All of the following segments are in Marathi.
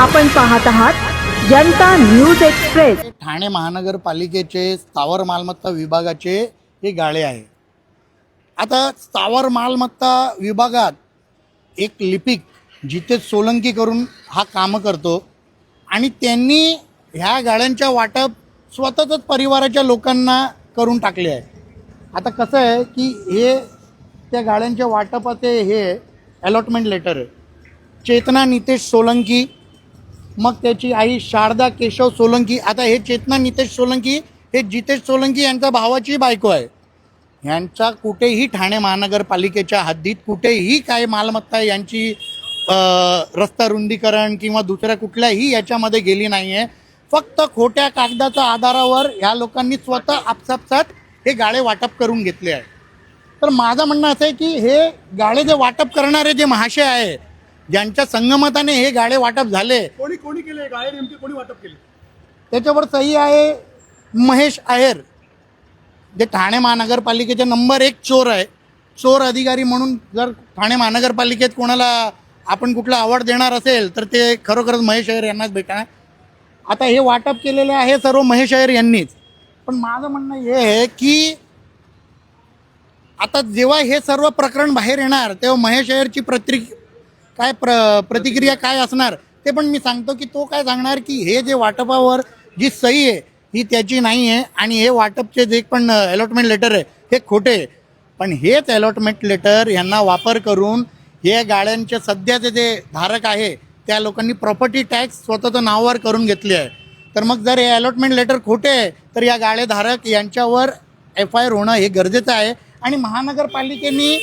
आपण पाहत आहात जनता न्यूज एक्सप्रेस. ठाणे महानगरपालिकेचे स्थावर मालमत्ता विभागाचे हे गाळे आहे. आता स्थावर मालमत्ता विभागात एक लिपिक जिथे सोलंकी करून हा कामं करतो आणि त्यांनी ह्या गाड्यांच्या वाटप स्वतःच परिवाराच्या लोकांना करून टाकले आहे. आता कसं आहे की हे त्या गाड्यांच्या वाटपाचे हे अलॉटमेंट लेटर आहे. चेतना नितेश सोलंकी मग त्याची आई शारदा केशव सोलंकी आता हे चेतना नितेश सोलंकी हे जितेश सोलंकी यांच्या भावाची बायको आहे. यांचा कुठेही ठाणे महानगरपालिकेच्या हद्दीत कुठेही काय मालमत्ता यांची रस्ता रुंदीकरण किंवा दुसऱ्या कुठल्याही याच्यामध्ये गेली नाही आहे फक्त खोट्या कागदाच्या आधारावर ह्या लोकांनी स्वतः आपसापसात हे गाळे वाटप करून घेतले आहे. तर माझं म्हणणं असं आहे की हे गाळे जे वाटप करणारे जे महाशय आहे ज्यांच्या संगमताने हे गाळे वाटप झाले. कोणी कोणी केले? गाळे नेमके कोणी वाटप केले? त्याच्यावर सही आहे महेश आहेर. जे ठाणे महानगरपालिकेचे नंबर एक चोर आहे. चोर अधिकारी म्हणून जर ठाणे महानगरपालिकेत कोणाला आपण कुठला अवॉर्ड देणार असेल तर ते खरोखरच महेश अय्यर यांनाच भेटणार. आता हे वाटप केलेले आहे सर्व महेश अय्यर यांनीच. पण माझं म्हणणं हे आहे की आता जेव्हा हे सर्व प्रकरण बाहेर येणार तेव्हा महेश अय्यरची प्रति काय प्र प्रतिक्रिया काय असणार ते पण मी सांगतो की तो काय सांगणार की हे जे वाटपावर जी सही आहे ही त्याची नाही आहे आणि हे वाटपचे जे पण अलॉटमेंट लेटर आहे हे खोटे आहे. पण हेच अलॉटमेंट लेटर यांना वापर करून हे गाड्यांचे सध्याचे जे धारक आहे त्या लोकांनी प्रॉपर्टी टॅक्स स्वतःचं नावावर करून घेतली आहे तर मग जर हे अलॉटमेंट लेटर खोटे आहे तर या गाळेधारक यांच्यावर एफ आय आर होणं हे गरजेचं आहे आणि महानगरपालिकेने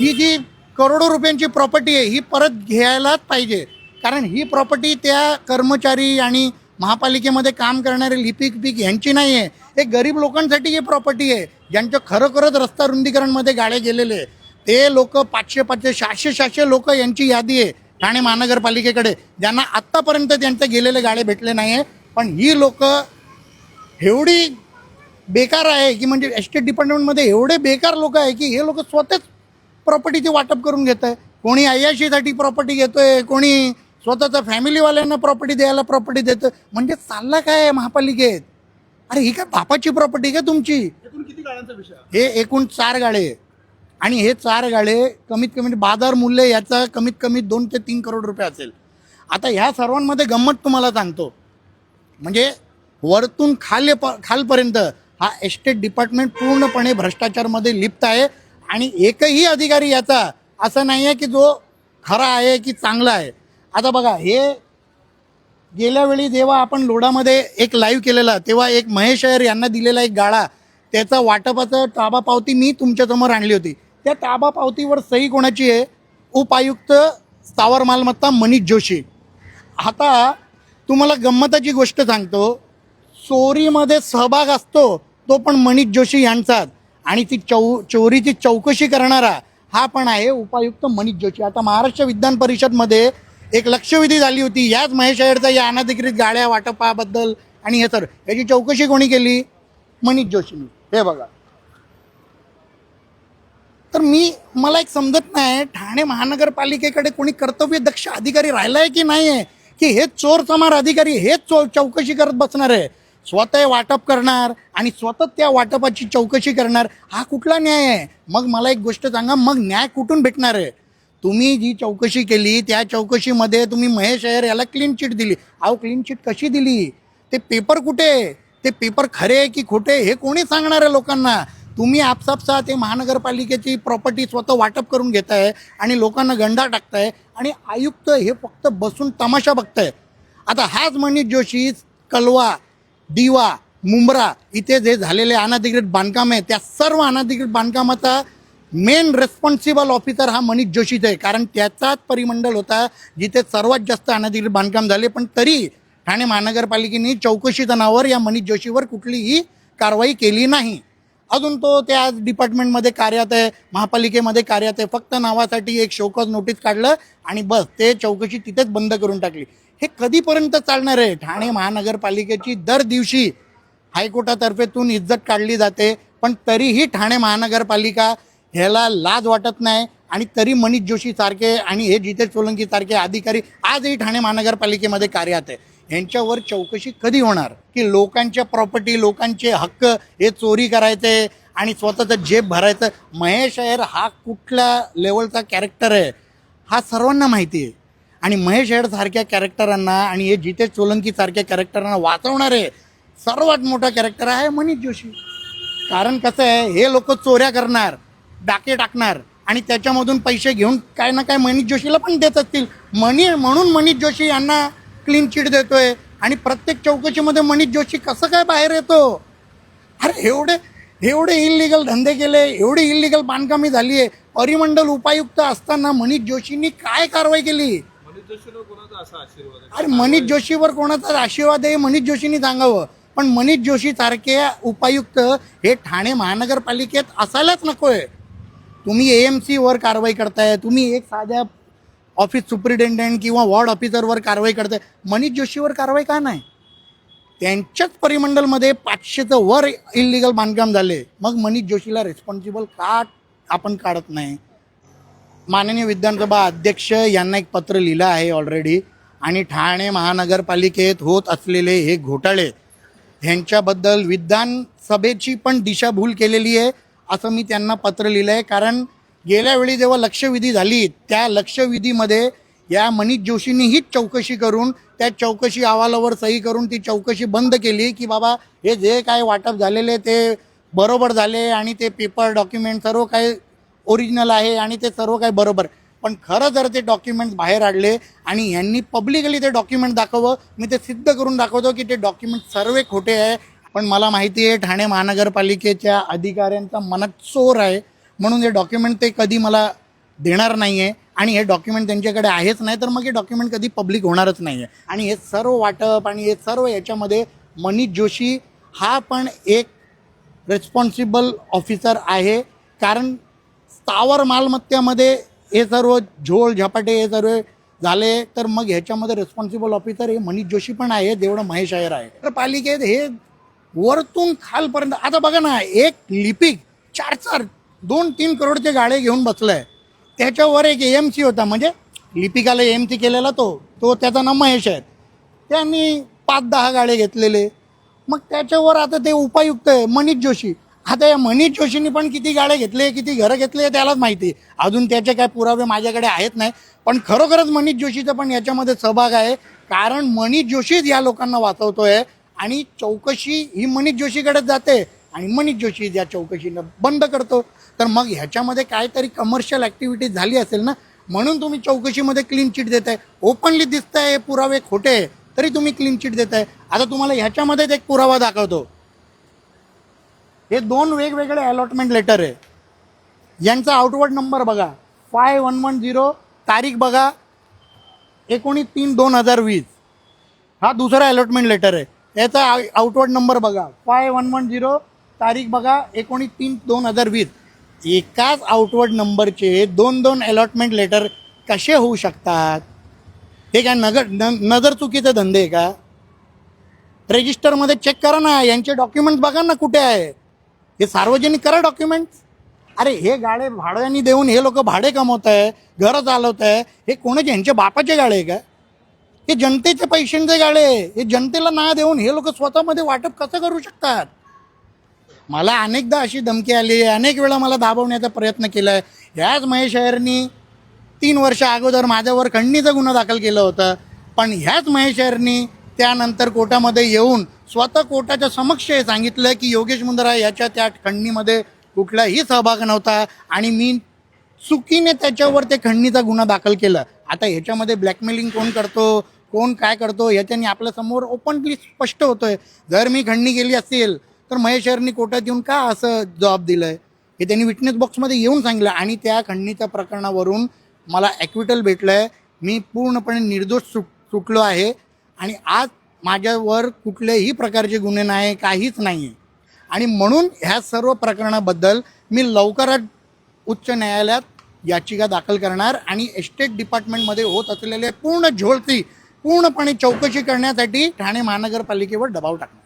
ही जी करोडो रुपयांची प्रॉपर्टी आहे ही परत घ्यायलाच पाहिजे. कारण ही प्रॉपर्टी त्या कर्मचारी आणि महापालिकेमध्ये काम करणारे लिपिक पिक यांची नाही आहे हे गरीब लोकांसाठी ही प्रॉपर्टी आहे. ज्यांच्या खरोखरच रस्ता रुंदीकरणमध्ये गाळे गेलेले आहे. ते लोक पाचशे पाचशे सहाशे सहाशे लोक यांची यादी आहे ठाणे महानगरपालिकेकडे. ज्यांना आत्तापर्यंत त्यांचे गेलेले गाडे भेटले नाही आहे पण ही लोक एवढी बेकार आहे की म्हणजे एस्टेट डिपार्टमेंटमध्ये एवढे बेकार लोक आहे की हे लोक स्वतःच प्रॉपर्टीचे वाटप करून घेत आहे कोणी आयाशीसाठी प्रॉपर्टी घेतोय कोणी स्वतःच्या फॅमिलीवाल्यांना प्रॉपर्टी द्यायला प्रॉपर्टी देतं म्हणजे चालला काय महापालिकेत? अरे ही काय बापाची प्रॉपर्टी का तुमची? किती गाड्यांचा विषय? हे एकूण चार गाळे. आणि हे चार गाळे कमीत कमी बाजार मूल्य याचा कमीत कमी दोन ते तीन करोड रुपये असेल. आता ह्या सर्वांमध्ये गंमत तुम्हाला सांगतो. म्हणजे वरतून खाल खालपर्यंत हा एस्टेट डिपार्टमेंट पूर्णपणे भ्रष्टाचारमध्ये लिप्त आहे. आणि एकही अधिकारी याचा असं नाही आहे की जो खरा आहे की चांगला आहे. आता बघा हे गेल्या वेळी जेव्हा आपण लोढामध्ये एक लाईव्ह केलेला तेव्हा एक महेश अयर यांना दिलेला एक गाळा त्याचा वाटपाचं ताबा पावती मी तुमच्यासमोर आणली होती. त्या ताबा पावतीवर सही कोणाची आहे? उपायुक्त स्थावर मालमत्ता मनीष जोशी. आता तुम्हाला गंमताची गोष्ट सांगतो चोरीमध्ये सहभाग असतो तो पण मनीष जोशी यांचाच. आणि ती चौ चोरीची चौकशी करणारा हा पण आहे उपायुक्त मनीष जोशी. आता महाराष्ट्र विधान परिषदमध्ये एक लक्षवेधी झाली होती. याच महेश अय्यरचा या अनधिकृत गाड्या वाटपाबद्दल आणि हे तर याची चौकशी कोणी केली? मनीष जोशीनी हे बघा. तर मी मला एक समजत नाही ठाणे महानगरपालिकेकडे कोणी कर्तव्यदक्ष अधिकारी राहिला आहे की नाही आहे की हे चोर समार अधिकारी हेच चो चौकशी करत बसणार आहे? स्वतः वाटप करणार आणि स्वतः त्या वाटपाची चौकशी करणार हा कुठला न्याय आहे? मग मला एक गोष्ट सांगा मग न्याय कुठून भेटणार आहे? तुम्ही जी चौकशी केली त्या चौकशीमध्ये तुम्ही महेश अय्यर याला क्लीन चिट दिली. अहो क्लीन चिट कशी दिली? ते पेपर कुठे आहे? ते पेपर खरे आहे की खोटे हे कोणी सांगणार आहे लोकांना? तुम्ही आपसापसा ते महानगरपालिकेची प्रॉपर्टी स्वतः वाटप करून घेताय आणि लोकांना गंडा टाकताय आणि आयुक्त हे फक्त बसून तमाशा बघताय. आता हाच मनीष जोशी कलवा दिवा मुंब्रा इथे जे झालेले अनाधिकृत बांधकाम आहे त्या सर्व अनाधिकृत बांधकामाचा मेन रेस्पॉन्सिबल ऑफिसर हा मनीष जोशीच आहे. कारण त्याचाच परिमंडल होता जिथे सर्वात जास्त अनाधिकृत बांधकाम झाले. पण तरी ठाणे महानगरपालिकेने चौकशीच्या नावावर या मनीष जोशीवर कुठलीही कारवाई केली नाही. अजून तो त्या डिपार्टमेंटमध्ये कार्यरत आहे महापालिकेमध्ये कार्यरत आहे. फक्त नावासाठी एक शोकज नोटीस काढलं आणि बस ते चौकशी तिथेच बंद करून टाकली. हे कधीपर्यंत चालणार आहे? ठाणे महानगरपालिकेची दर दिवशी हायकोर्टातर्फेतून इज्जत काढली जाते पण तरीही ठाणे महानगरपालिका ह्याला लाज वाटत नाही आणि तरी मनीष जोशी सारखे आणि हे जितेश सोलंकी सारखे अधिकारी आजही ठाणे महानगरपालिकेमध्ये कार्यात आहे. यांच्यावर चौकशी कधी होणार? की लोकांच्या प्रॉपर्टी लोकांचे हक्क हे चोरी करायचे आणि स्वतःचं जेब भरायचं? महेश अयर हा कुठल्या लेवलचा कॅरेक्टर आहे? हा सर्वांना माहिती आहे. आणि महेश अय्यर सारख्या कॅरेक्टरांना आणि हे जितेश सोलंकी सारख्या कॅरेक्टरांना वाचवणारे सर्वात मोठा कॅरेक्टर आहे मनीष जोशी. कारण कसं आहे हे लोक चोऱ्या करणार डाके टाकणार आणि त्याच्यामधून पैसे घेऊन काय ना काय मनीष जोशीला पण देत असतील. मनी म्हणून मनीष जोशी यांना क्लीन चिट देतोय. आणि प्रत्येक चौकशीमध्ये मनीष जोशी कसं काय बाहेर येतो? अरे एवढे एवढे इलिगल धंदे केले एवढी इलिगल बांधकामी झाली आहे परिमंडल उपायुक्त असताना मनीष जोशींनी काय कारवाई केली? अरे मनीष जोशीवर कोणाचा आशीर्वाद आहे मनीष जोशींनी सांगावं. पण मनीष जोशी सारखे उपायुक्त हे ठाणे महानगरपालिकेत असायलाच नकोय. तुम्ही ए एम सीवर कारवाई करताय तुम्ही एक साध्या ऑफिस सुप्रिटेंडेंट किंवा वॉर्ड ऑफिसरवर कारवाई करते मनीष जोशीवर कारवाई का नाही? त्यांच्याच परिमंडलमध्ये पाचशेचं वर इलिगल बांधकाम झाले. मग मनीष जोशीला रिस्पॉन्सिबल का आपण काढत नाही? माननीय विधानसभा अध्यक्ष यांना एक पत्र लिहिलं आहे ऑलरेडी आणि ठाणे महानगरपालिकेत होत असलेले हे घोटाळे ह्यांच्याबद्दल विधानसभेची पण दिशाभूल केलेली आहे असं मी त्यांना पत्र लिहिलं आहे कारण गेल्यावेळी जेव्हा लक्षवेधी झाली त्या लक्षवेधीमध्ये या मनीष जोशींनी हीच चौकशी करून त्या चौकशी अहवालावर सही करून ती चौकशी बंद केली की बाबा हे जे काय वाटप झालेले ते बरोबर झाले आणि ते पेपर डॉक्युमेंट सर्व काही ओरिजिनल आहे आणि ते सर्व काही बरोबर. पण खरं जर ते डॉक्युमेंट बाहेर आणले आणि यांनी पब्लिकली ते डॉक्युमेंट दाखवं मी ते सिद्ध करून दाखवतो की ते डॉक्युमेंट सर्व खोटे आहे. पण मला माहिती आहे ठाणे महानगरपालिकेच्या अधिकाऱ्यांचा मनात चोर आहे. म्हणून हे डॉक्युमेंट ते कधी मला देणार नाही आहे आणि हे डॉक्युमेंट त्यांच्याकडे आहेच नाही तर मग हे डॉक्युमेंट कधी पब्लिक होणारच नाही आहे आणि हे सर्व वाटप आणि हे सर्व याच्यामध्ये मनीष जोशी हा पण एक रेस्पॉन्सिबल ऑफिसर आहे. कारण स्थावर मालमत्तेमध्ये हे सर्व झोल झपाटे हे सर्व झाले तर मग ह्याच्यामध्ये रेस्पॉन्सिबल ऑफिसर हे मनीष जोशी पण आहे जेवढं महेश अयर आहे. तर पालिकेत हे वरतून खालपर्यंत आता बघा ना एक लिपिक चार चार दोन तीन करोडचे गाडे घेऊन बसलाय. त्याच्यावर एक ए एम सी होता म्हणजे लिपिकाला ए एम सी केलेला तो तो त्याचा नाव महेश आहे. त्यांनी पाच दहा गाडे घेतलेले. मग त्याच्यावर आता ते उपायुक्त आहे मनीष जोशी. आता या मनीष जोशींनी पण किती गाड्या घेतले किती घरं घेतले त्यालाच माहिती अजून त्याचे काय पुरावे माझ्याकडे आहेत नाही पण खरोखरच मनीष जोशीचा पण याच्यामध्ये सहभाग आहे. कारण मनीष जोशीच या लोकांना वाचवतोय आणि चौकशी ही मनीष जोशीकडेच जाते आणि मनीष जोशी या चौकशीनं बंद करतो. तर मग ह्याच्यामध्ये काहीतरी कमर्शियल ॲक्टिव्हिटी झाली असेल ना म्हणून तुम्ही चौकशीमध्ये क्लीन चिट देताय. ओपनली दिसताय हे पुरावे खोटे तरी तुम्ही क्लीन चिट देताय. आता तुम्हाला ह्याच्यामध्येच एक पुरावा दाखवतो. हे दोन वेगवेगळे अलॉटमेंट लेटर आहे. यांचा आउटवर्ड नंबर बघा. फाय वन वन झिरो तारीख बघा. एकोणीस तीन दोन हजार वीस. हा दुसरा अलॉटमेंट लेटर आहे. याचा आउटवर्ड नंबर बघा. फाय वन वन झिरो तारीख बघा. एकोणीस तीन दोन हजार वीस. एकाच आउटवर्ड नंबरचे दोन दोन अलॉटमेंट लेटर कसे होऊ शकतात? हे काय नगर न नजर चुकीचे धंदे आहे का? रजिस्टरमध्ये चेक करा ना यांचे डॉक्युमेंट बघा ना कुठे आहे हे सार्वजनिक करा डॉक्युमेंट अरे हे गाडे भाड्याने देऊन हे लोक भाडे कमवत आहे घरं चालवत आहे हे कोणाचे यांच्या बापाचे गाडे आहे का? हे जनतेचे पैशांचे गाडे आहे. हे जनतेला ना देऊन हे लोक स्वतःमध्ये वाटप कसं करू शकतात? मला अनेकदा अशी धमकी आली आहे. अनेक वेळा मला दाबवण्याचा प्रयत्न केला आहे ह्याच महेश अयरनी तीन वर्ष अगोदर माझ्यावर खंडणीचा गुन्हा दाखल केला होता. पण ह्याच महेश अयरनी त्यानंतर कोर्टामध्ये येऊन स्वतः कोर्टाच्या समक्ष हे सांगितलं की योगेश मुंद्रा याच्या त्या खंडणीमध्ये कुठलाही सहभाग नव्हता आणि मी चुकीने त्याच्यावर ते खंडणीचा गुन्हा दाखल केला. आता ह्याच्यामध्ये ब्लॅकमेलिंग कोण करतो? कोण काय करतो? याच्याने आपल्यासमोर ओपनली स्पष्ट होतोय. जर मी खंडणी केली असेल तर महेश अय्यरनी कोर्टात येऊन का असं जबाब दिलंय? हे त्यांनी विटनेस बॉक्समध्ये येऊन सांगितलं आणि त्या खंडणीच्या प्रकरणावरून मला ॲक्विटल भेटलं आहे मी पूर्णपणे निर्दोष सुट सुटलो आहे. आणि आज माझ्यावर कुठल्याही प्रकारचे गुन्हे नाही काहीच नाही आहे आणि म्हणून ह्या सर्व प्रकरणाबद्दल मी लवकरात उच्च न्यायालयात याचिका दाखल करणार आणि एस्टेट डिपार्टमेंटमध्ये होत असलेले पूर्ण झोळती पूर्णपणे चौकशी करण्यासाठी ठाणे महानगरपालिकेवर दबाव टाकणार.